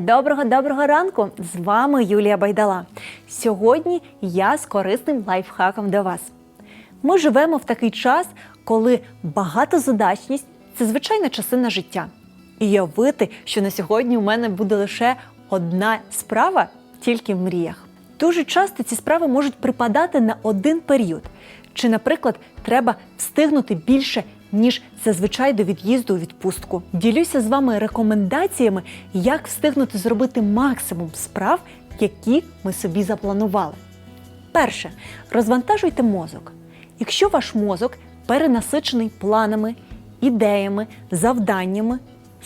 Доброго доброго ранку! З вами Юлія Байдала. Сьогодні я з корисним лайфхаком до вас. Ми живемо в такий час, коли багатозадачність це звичайна частина життя. І уявити, що на сьогодні у мене буде лише одна справа тільки в мріях. Дуже часто ці справи можуть припадати на один період. Чи, наприклад, треба встигнути більше, ніж зазвичай до від'їзду у відпустку. Ділюся з вами рекомендаціями, як встигнути зробити максимум справ, які ми собі запланували. Перше, розвантажуйте мозок. Якщо ваш мозок перенасичений планами, ідеями, завданнями,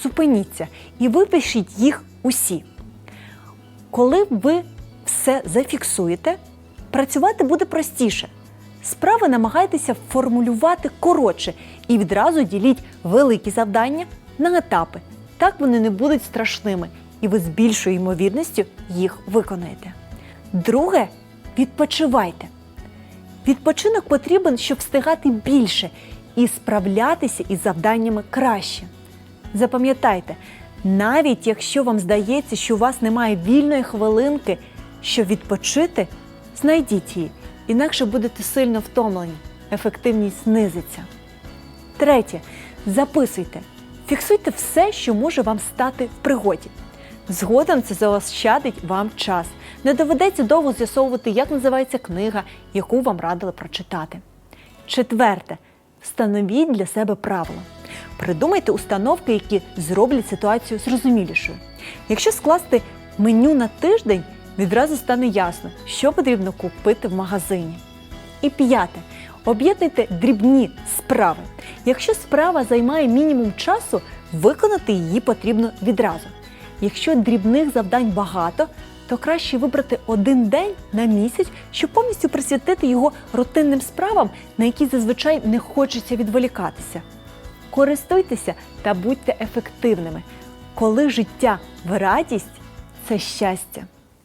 зупиніться і випишіть їх усі. Коли ви все зафіксуєте, працювати буде простіше. Справи намагайтеся формулювати коротше і відразу діліть великі завдання на етапи. Так вони не будуть страшними, і ви з більшою ймовірністю їх виконаєте. Друге, відпочивайте. Відпочинок потрібен, щоб встигати більше і справлятися із завданнями краще. Запам'ятайте, навіть якщо вам здається, що у вас немає вільної хвилинки, щоб відпочити, знайдіть її, інакше будете сильно втомлені, ефективність знизиться. Третє. Записуйте. Фіксуйте все, що може вам стати в пригоді. Згодом це заощадить вам час. Не доведеться довго з'ясовувати, як називається книга, яку вам радили прочитати. Четверте. Встановіть для себе правила. Придумайте установки, які зроблять ситуацію зрозумілішою. Якщо скласти меню на тиждень, відразу стане ясно, що потрібно купити в магазині. І п'яте. Об'єднуйте дрібні справи. Якщо справа займає мінімум часу, виконати її потрібно відразу. Якщо дрібних завдань багато, то краще вибрати один день на місяць, щоб повністю присвятити його рутинним справам, на які зазвичай не хочеться відволікатися. Користуйтеся та будьте ефективними. Коли життя в радість це щастя.